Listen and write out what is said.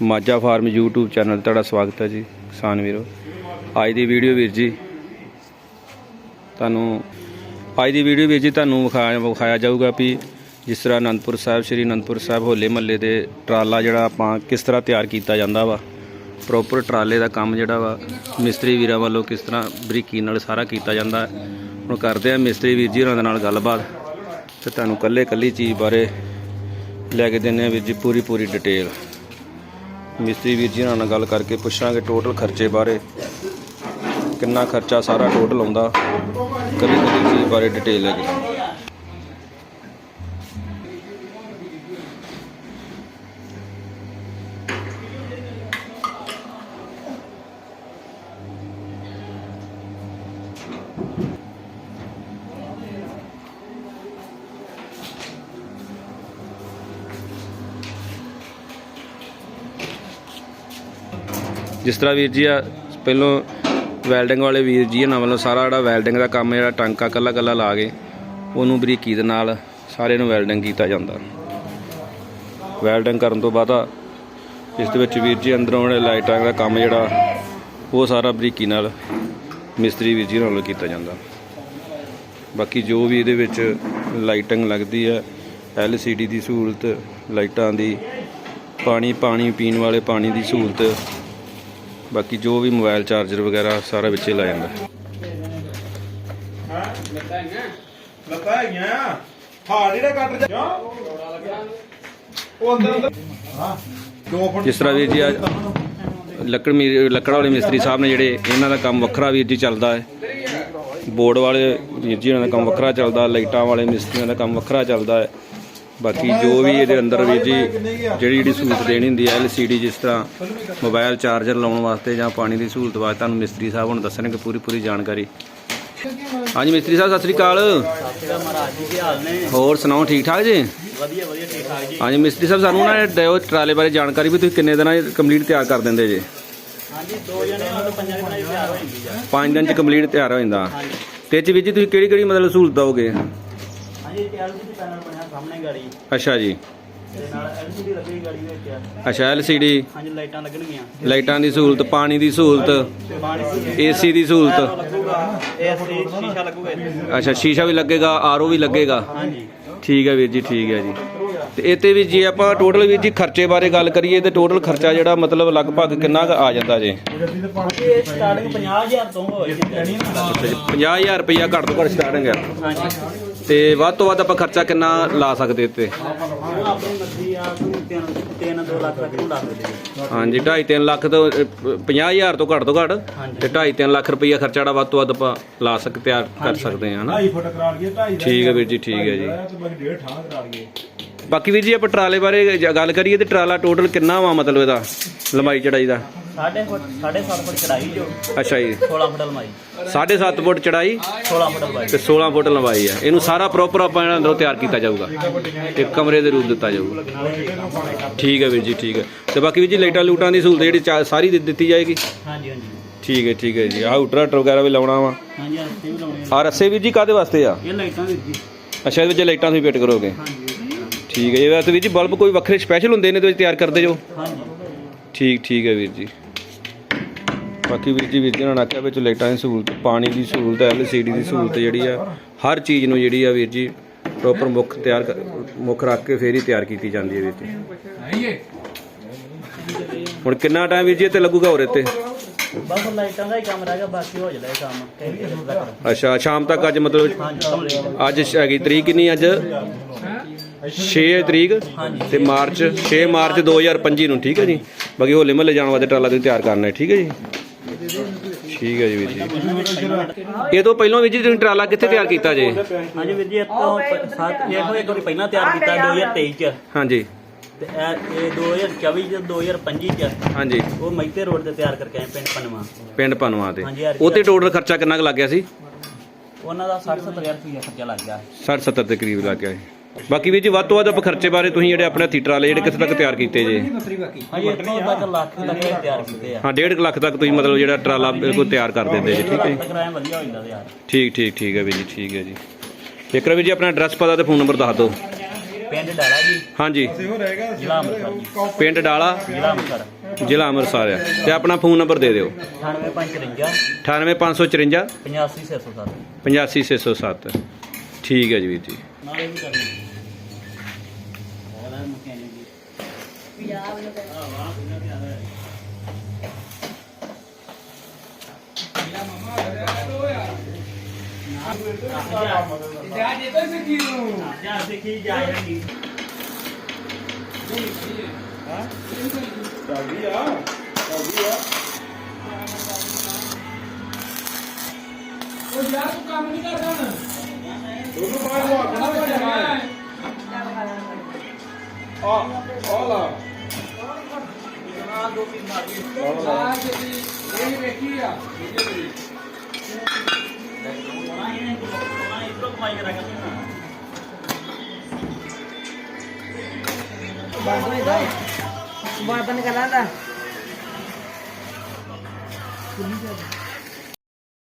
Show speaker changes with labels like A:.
A: Majha farm YouTube channel ਤੇ ਤੁਹਾਡਾ ਸਵਾਗਤ ਹੈ ਜੀ, ਕਿਸਾਨ ਵੀਰੋ। ਅੱਜ ਦੀ ਵੀਡੀਓ ਵੀਰ ਜੀ, ਤੁਹਾਨੂੰ, ਅੱਜ ਦੀ ਵੀਡੀਓ ਵੀਰ ਜੀ ਤੁਹਾਨੂੰ ਵਿਖਾਇਆ ਵਿਖਾਇਆ ਜਾਊਗਾ ਵੀ ਜਿਸ ਤਰ੍ਹਾਂ ਅਨੰਦਪੁਰ ਸਾਹਿਬ, ਸ੍ਰੀ ਅਨੰਦਪੁਰ ਸਾਹਿਬ ਹੋਲੇ ਮਹੱਲੇ ਦੇ ਟਰਾਲਾ ਜਿਹੜਾ ਆਪਾਂ ਕਿਸ ਤਰ੍ਹਾਂ ਤਿਆਰ ਕੀਤਾ ਜਾਂਦਾ ਵਾ ਪ੍ਰੋਪਰ ਟਰਾਲੇ ਦਾ ਕੰਮ ਜਿਹੜਾ ਵਾ, ਮਿਸਤਰੀ ਵੀਰਾਂ ਵੱਲੋਂ ਕਿਸ ਤਰ੍ਹਾਂ ਬਰੀਕੀ ਨਾਲ ਸਾਰਾ ਕੀਤਾ ਜਾਂਦਾ। ਹੁਣ ਕਰਦੇ ਆ ਮਿਸਤਰੀ ਵੀਰ ਜੀ ਉਹਨਾਂ ਦੇ ਨਾਲ ਗੱਲਬਾਤ ਤੇ ਤੁਹਾਨੂੰ ਕੱਲੇ ਕੱਲੀ ਚੀਜ਼ ਬਾਰੇ ਲੈ ਕੇ ਦਿੰਦੇ ਆ ਵੀਰ ਜੀ ਪੂਰੀ ਪੂਰੀ ਡਿਟੇਲ ਮਿਸਤਰੀ ਵੀਰ ਜੀ ਨਾਲ ਗੱਲ ਕਰਕੇ ਪੁੱਛਾਂਗੇ ਟੋਟਲ ਖਰਚੇ ਬਾਰੇ। ਕਿੰਨਾ ਖਰਚਾ ਸਾਰਾ ਟੋਟਲ ਆਉਂਦਾ? ਕਦੀ ਕਦੀ ਚੀਜ਼ ਬਾਰੇ ਡਿਟੇਲ ਲੈ ਕੇ। ਜਿਸ ਤਰ੍ਹਾਂ ਵੀਰ ਜੀ ਆ, ਪਹਿਲੋਂ ਵੈਲਡਿੰਗ ਵਾਲੇ ਵੀਰ ਜੀ ਇਹਨਾਂ ਵੱਲੋਂ ਸਾਰਾ ਜਿਹੜਾ ਵੈਲਡਿੰਗ ਦਾ ਕੰਮ ਜਿਹੜਾ ਟਾਂਕਾ ਕੱਲਾ ਕੱਲਾ ਲਾ ਕੇ ਉਹਨੂੰ ਬਰੀਕੀ ਦੇ ਨਾਲ ਸਾਰੇ ਨੂੰ ਵੈਲਡਿੰਗ ਕੀਤਾ ਜਾਂਦਾ। ਵੈਲਡਿੰਗ ਕਰਨ ਤੋਂ ਬਾਅਦ ਇਸ ਦੇ ਵਿੱਚ ਵੀਰ ਜੀ ਅੰਦਰੋਂ ਜਿਹੜੇ ਲਾਈਟਾਂ ਦਾ ਕੰਮ ਜਿਹੜਾ, ਉਹ ਸਾਰਾ ਬਰੀਕੀ ਨਾਲ ਮਿਸਤਰੀ ਵੀਰ ਜੀ ਨਾਲ ਕੀਤਾ ਜਾਂਦਾ। ਬਾਕੀ ਜੋ ਵੀ ਇਹਦੇ ਵਿੱਚ ਲਾਈਟਿੰਗ ਲੱਗਦੀ ਹੈ LCD ਦੀ ਸਹੂਲਤ, ਲਾਈਟਾਂ ਦੀ ਪਾਣੀ ਪਾਣੀ ਪੀਣ ਵਾਲੇ ਪਾਣੀ ਦੀ ਸਹੂਲਤ ਬਾਕੀ ਜੋ ਵੀ ਮੋਬਾਈਲ ਚਾਰਜਰ ਵਗੈਰਾ ਸਾਰਾ ਵਿੱਚੇ ਲਾ ਜਾਂਦਾ।
B: ਲੱਤਾਂ ਹੈਗੀਆਂ ਆ ਹਾਰ ਜਿਹੜਾ ਕੱਟ ਜਾ ਉਹ ਅੰਦਰ ਅੰਦਰ ਹਾਂ
A: ਜਿਸ ਤਰ੍ਹਾਂ ਵੀਰ ਜੀ ਲੱਕੜ ਮੀ- ਲੱਕੜ ਵਾਲੇ ਮਿਸਤਰੀ ਸਾਹਿਬ ਨੇ ਜਿਹੜੇ ਇਹਨਾਂ ਦਾ ਕੰਮ ਵੱਖਰਾ ਵੀਰ ਜੀ ਚੱਲਦਾ ਹੈ। ਬੋਰਡ ਵਾਲੇ ਵੀਰ ਜੀ ਉਹਨਾਂ ਦਾ ਕੰਮ ਵੱਖਰਾ ਚੱਲਦਾ, ਲਾਈਟਾਂ ਵਾਲੇ ਮਿਸਤਰੀਆਂ ਦਾ ਕੰਮ ਵੱਖਰਾ ਚੱਲਦਾ ਹੈ। ਬਾਕੀ ਜੋ ਵੀ ਇਹਦੇ ਅੰਦਰ ਵੀਰ ਜੀ, ਜਿਹੜੀ ਜਿਹੜੀ ਸਹੂਲਤ ਦੇਣੀ ਹੁੰਦੀ ਹੈ LCD ਜਿਸ ਤਰ੍ਹਾਂ ਮੋਬਾਈਲ ਚਾਰਜਰ ਲਾਉਣ ਵਾਸਤੇ ਜਾਂ ਪਾਣੀ ਦੀ ਸਹੂਲਤ ਵਾਸਤੇ ਤੁਹਾਨੂੰ ਮਿਸਤਰੀ ਸਾਹਿਬ ਹੁਣ ਦੱਸਣਗੇ ਪੂਰੀ ਪੂਰੀ ਜਾਣਕਾਰੀ। ਹਾਂਜੀ, ਮਿਸਤਰੀ ਸਾਹਿਬ, ਸਤਿ ਸ੍ਰੀ ਅਕਾਲ। ਹੋਰ ਸੁਣਾਓ, ਠੀਕ ਠਾਕ ਜੀ?
C: ਵਧੀਆ ਵਧੀਆ ਠੀਕ ਠਾਕ ਜੀ
A: ਹਾਂਜੀ, ਮਿਸਤਰੀ ਸਾਹਿਬ, ਸਾਨੂੰ ਨਾ ਦਿਓ ਟਰਾਲੇ ਬਾਰੇ ਜਾਣਕਾਰੀ ਵੀ ਤੁਸੀਂ ਕਿੰਨੇ ਦਿਨਾਂ ਕੰਪਲੀਟ ਤਿਆਰ ਕਰ ਦਿੰਦੇ ਜੇ?
C: ਹਾਂਜੀ ਦੋ ਜਣੇ ਮਤਲਬ ਪੰਜਾਂ ਦਿਨਾਂ ਵਿੱਚ ਤਿਆਰ ਹੋ ਜਾਂਦੀ ਜੀ
A: ਪੰਜ ਦਿਨ 'ਚ ਕੰਪਲੀਟ ਤਿਆਰ ਹੋ ਜਾਂਦਾ। ਤੇ 'ਚ ਵੀਰ ਜੀ ਤੁਸੀਂ ਕਿਹੜੀ ਕਿਹੜੀ ਮਤਲਬ ਸਹੂਲਤ ਦੋਗੇ
C: ਹਾਂਜੀ ਤਿਆਰ ਜੀ ਪੈਨਲ ਬਣਿਆ ਸਾਹਮਣੇ ਗਾੜੀ।
A: ਅੱਛਾ ਜੀ।
C: ਤੇ ਨਾਲ ਐਲਸੀਡੀ ਲੱਗੀ ਗਾੜੀ ਵਿੱਚ।
A: ਅੱਛਾ
C: ਹਾਂਜੀ ਲਾਈਟਾਂ ਲੱਗਣਗੀਆਂ।
A: ਲਾਈਟਾਂ ਦੀ ਸਹੂਲਤ ਪਾਣੀ ਦੀ ਸਹੂਲਤ
C: ਪਾਣੀ
A: ਏਸੀ ਦੀ ਸਹੂਲਤ।
C: ਲੱਗੂਗਾ ਏਸੀ ਸ਼ੀਸ਼ਾ ਲੱਗੂਗਾ ਇੱਥੇ।
A: ਅੱਛਾ ਸ਼ੀਸ਼ਾ ਵੀ ਲੱਗੇਗਾ ਆਰਓ ਵੀ ਲੱਗੇਗਾ।
C: ਹਾਂਜੀ।
A: ਠੀਕ ਹੈ ਵੀਰ ਜੀ ਠੀਕ ਹੈ ਜੀ। ਤੇ ਇਹ ਤੇ ਵੀ ਜੇ ਆਪਾਂ ਟੋਟਲ ਵੀਰ ਜੀ ਖਰਚੇ ਬਾਰੇ ਗੱਲ ਕਰੀਏ ਤੇ ਟੋਟਲ ਖਰਚਾ ਜਿਹੜਾ ਮਤਲਬ ਲਗਭਗ ਕਿੰਨਾ ਕੁ ਆ ਜਾਂਦਾ ਜੇ?
C: ਇਹ ਸਟਾਰਟਿੰਗ 50000 ਤੋਂ ਹੋ। ਜਾਂਦੀ ਹੈ
A: 50000 ਰੁਪਇਆ ਘੱਟ ਤੋਂ ਘੱਟ ਸਟਾਰਟਿੰਗ ਹੈ ਤੇ ਵੱਧ ਤੋਂ ਵੱਧ ਆਪਾਂ ਖਰਚਾ ਕਿੰਨਾ ਲਾ ਸਕਦੇ ਇੱਥੇ?
C: ਹੁਣ ਆਪਣੀ ਮਰਜ਼ੀ ਆ ਤੁਹਾਨੂੰ 3 2 ਲੱਖ ਤੱਕ ਨੂੰ ਲਾ ਸਕਦੇ ਜੀ
A: ਹਾਂਜੀ 2.5 3 ਲੱਖ ਤੋਂ 50000 ਤੋਂ ਘੱਟ ਤੋਂ ਘੱਟ। ਤੇ 2.5 3 ਲੱਖ ਰੁਪਈਆ ਖਰਚਾ ਜਿਹੜਾ ਵੱਧ ਤੋਂ ਵੱਧ ਆਪਾਂ ਲਾ ਸਕ ਤਿਆਰ ਕਰ ਸਕਦੇ ਹਾਂ ਹਨਾ?
B: 2.5 ਫੁੱਟ ਕਰਾ ਲਈਏ 2.5
A: ਠੀਕ ਹੈ ਵੀਰ ਜੀ, ਠੀਕ ਹੈ ਜੀ।
B: ਬਾਕੀ
A: ਵੀਰ ਜੀ ਆਪਾਂ ਟਰਾਲੇ ਬਾਰੇ ਜ- ਗੱਲ ਕਰੀਏ ਤੇ ਟਰਾਲਾ ਟੋਟਲ ਕਿੰਨਾ ਵਾ ਮਤਲਬ ਇਹਦਾ ਲੰਬਾਈ ਚੜਾਈ ਦਾ?
C: ਸਾਢੇ ਫੁੱਟ ਸਾਢੇ ਸੱਤ ਫੁੱਟ ਚੜਾਈ ਜੋ।
A: ਅੱਛਾ ਜੀ।
C: 16 ਫੁੱਟ ਲੰਬਾਈ।
A: 7.5 ਫੁੱਟ ਚੜਾਈ
C: 16 ਫੁੱਟ ਲੰਬਾਈ।
A: ਤੇ 16 ਫੁੱਟ ਲੰਬਾਈ ਆ। ਇਹਨੂੰ ਸਾਰਾ ਪ੍ਰੋਪਰ ਆਪਾਂ ਇਹਨਾਂ ਅੰਦਰੋਂ ਤਿਆਰ ਕੀਤਾ ਜਾਊਗਾ ਇੱਕ ਕਮਰੇ ਦੇ ਰੂਪ ਦਿੱਤਾ ਜਾਊਗਾ। ਠੀਕ ਹੈ ਵੀਰ ਜੀ ਠੀਕ ਹੈ। ਤੇ ਬਾਕੀ ਵੀਰ ਜੀ ਲਾਈਟਾਂ ਲੂਟਾਂ ਦੀ ਸਹੂਲਤ ਜਿਹੜੀ ਚਾ- ਸਾਰੀ ਦਿੱ- ਦਿੱਤੀ ਜਾਏਗੀ?
C: ਹਾਂਜੀ ਹਾਂਜੀ।
A: ਠੀਕ ਹੈ ਠੀਕ ਹੈ ਜੀ। ਆਹ ਹਟਰ ਵਗੈਰਾ ਵੀ ਲਾਉਣਾ ਵਾ।
C: ਹਾਂਜੀ ਰੱਸੇ ਵੀ ਲਾਉਣੇ ਆ।
A: ਆ ਰੱਸੇ ਵੀਰ ਜੀ ਕਾਦੇ ਵਾਸਤੇ ਆ?
C: ਇਹ ਲਾਈਟਾਂ ਵੀਰ ਜੀ।
A: ਅੱਛਾ ਇਹਦੇ ਵਿੱਚ ਲਾਈਟਾਂ ਤੁਸੀਂ ਫਿੱਟ ਕਰੋਗੇ।
C: ਹਾਂਜੀ।
A: ਠੀਕ ਹੈ ਇਹ ਵੈਸੇ ਵੀਰ ਜੀ ਬਲਬ ਕੋਈ ਵੱਖਰੇ ਸਪੈਸ਼ਲ ਹੁੰਦੇ ਨੇ ਇਹਦੇ ਵਿੱਚ ਤਿਆਰ ਕਰਦੇ ਜੋ?
C: ਹਾਂਜੀ
A: ਠੀਕ ਠੀਕ ਹੈ ਵੀਰ ਜੀ। ਬਾਕੀ ਵੀਰ ਜੀ ਵੀਰ ਜੀ ਨੇ ਆਖਿਆ ਵਿੱਚ ਲਾਈਟਾਂ ਦੀ ਸਹੂਲਤ ਪਾਣੀ ਦੀ ਸਹੂਲਤ ਐਲਸੀਡੀ ਦੀ ਸਹੂਲਤ ਜਿਹੜੀ ਆ ਹਰ ਚੀਜ਼ ਨੂੰ ਜਿਹੜੀ ਆ ਵੀਰ ਜੀ ਪ੍ਰੋਪਰ ਮੁੱਖ ਤਿਆਰ ਮੁੱਖ ਰੱਖ ਕੇ ਫੇਰ ਹੀ ਤਿਆਰ ਕੀਤੀ ਜਾਂਦੀ ਹੈ ਵੀਰ ਜੀ। ਹੁਣ ਕਿੰਨਾ ਟਾਈਮ ਵੀਰ ਜੀ ਇੱਥੇ ਲੱਗੂਗਾ ਹੋਰ ਇੱਥੇ?
C: ਬਸ ਲਾਈਟਾਂ ਦਾ ਹੀ ਕੰਮ ਰਹਿ ਗਿਆ ਬਾਕੀ ਹੋ ਜਾਣਾ ਕੰਮ।
A: ਅੱਛਾ ਸ਼ਾਮ ਤੱਕ ਅੱਜ ਮਤਲਬ ਅੱਜ ਹੈਗੀ ਤਰੀਕ ਕਿੰਨੀ ਅੱਜ? 6 ਤਰੀਕ ਤੇ ਮਾਰਚ 6 ਮਾਰਚ 2025 ਨੂੰ ਠੀਕ ਹੈ ਜੀ? ਬਾਕੀ ਹੋਲੇ ਮਹੱਲੇ ਜਾਣ ਵਾਸਤੇ ਟਰਾਲਾ ਤੁਸੀਂ ਤਿਆਰ ਕਰਨਾ ਹੈ ਠੀਕ ਹੈ ਜੀ? ਠੀਕ ਹੈ ਜੀ ਵੀਰ ਜੀ। ਇਹ ਤੋਂ ਪਹਿਲਾਂ ਵੀਰ ਜੀ ਤੁਸੀਂ ਟਰਾਲਾ ਕਿੱਥੇ ਤਿਆਰ ਕੀਤਾ ਜੇ?
C: ਹਾਂਜੀ ਵੀਰ ਜੀ ਇਹ ਤੋਂ ਇੱਕ ਵਾਰੀ ਪਹਿਲਾਂ ਤਿਆਰ ਕੀਤਾ 2023 ਚ।
A: ਹਾਂਜੀ।
C: ਤੇ ਇਹ ਇਹ 2024 ਚ 2025 ਚ।
A: ਹਾਂਜੀ।
C: ਉਹ ਮੈਤੇ ਰੋਡ ਤੇ ਤਿਆਰ ਕਰਕੇ ਆਏ ਪਿੰਡ ਪਨਵਾ।
A: ਪਿੰਡ ਪਨਵਾ ਤੇ।
C: ਹਾਂਜੀ,
A: ਉੱਥੇ ਟੋਟਲ ਖਰਚਾ ਕਿੰਨਾ ਕੁ ਲੱਗ ਗਿਆ ਸੀ?
C: ਉਹਨਾਂ ਦਾ 60 70000 ਰੁਪਇਆ ਖਰਚਾ ਲੱਗ ਗਿਆ।
A: 60 70 ਦੇ ਕਰੀਬ ਲੱਗ ਗਿਆ ਸੀ ਬਾਕੀ ਵੀਰ ਜੀ ਵੱਧ ਤੋਂ ਵੱਧ ਆਪਾਂ ਖਰਚੇ ਬਾਰੇ ਤੁਸੀਂ ਜਿਹੜੇ ਆਪਣੇ ਹੱਥੀ ਟਰਾਲੇ ਜਿਹੜੇ ਕਿੱਥੇ ਤੱਕ ਤਿਆਰ ਕੀਤੇ ਜੇ?
C: ਹਾਂਜੀ ਇੱਥੋਂ ਤੱਕ ਲੱਖ ਤੱਕ ਇਹ ਤਿਆਰ ਕੀਤੇ ਆ।
A: ਹਾਂ 1.5 ਲੱਖ ਤੱਕ ਤੁਸੀਂ ਮਤਲਬ ਜਿਹੜਾ ਟਰਾਲਾ ਬਿਲਕੁਲ ਤਿਆਰ ਕਰ ਦਿੰਦੇ ਜੀ ਠੀਕ ਹੈ ਜੀ?
C: ਤੱਕ ਰਾਇ ਵਧੀਆ ਹੋ ਜਾਂਦਾ ਯਾਰ
A: ਠੀਕ ਠੀਕ ਠੀਕ ਹੈ ਵੀਰ ਜੀ ਠੀਕ ਹੈ ਜੀ। ਇੱਕ ਵਾਰ ਵੀਰ ਜੀ ਆਪਣਾ ਐਡਰੈਸ ਪਤਾ ਤੇ ਫੋਨ ਨੰਬਰ ਦੱਸ ਦਿਓ।
C: ਪਿੰਡ ਡਾਲਾ ਜੀ।
A: ਹਾਂਜੀ।
B: ਹੋ
C: ਜ਼ਿਲ੍ਹਾ ਅੰਮ੍ਰਿਤਸਰ ਜੀ।
A: ਪਿੰਡ ਡਾਲਾ?
C: ਜ਼ਿਲ੍ਹਾ ਅੰਮ੍ਰਿਤਸਰ।
A: ਜ਼ਿਲ੍ਹਾ ਅੰਮ੍ਰਿਤਸਰ ਆ। ਤੇ ਆਪਣਾ ਫੋਨ ਨੰਬਰ ਦੇ ਦਿਓ।
C: 98553
A: 98554
C: 85607
A: 85607 ਠੀਕ ਹੈ ਜੀ ਵੀਰ ਜੀ।
C: नाले भी कर और मकैनिक भी या वाला हाँ वहाँ पे
B: भी आ रहा है मेरा मामा अरे तो यार ना बेटा जा
D: दे तो, हाँ, तो से की
C: जा से की? जाएगी
D: हाँ।
B: चाबी आ चाबी आ
D: ओ यार तू काम नहीं कर रहा ना?
C: दोनों
B: बार वो आखना ਲਾ
C: ਆ। ਦੋ ਤਿੰਨ ਮਾਰ ਗਏ ਸੋਨਾ ਇਹਨੇ ਸੋਨਾ ਇਧਰੋਂ ਕਮਾਈ ਕਰਾ ਕੇ
E: ਬੰਦ ਕਰ ਲਾ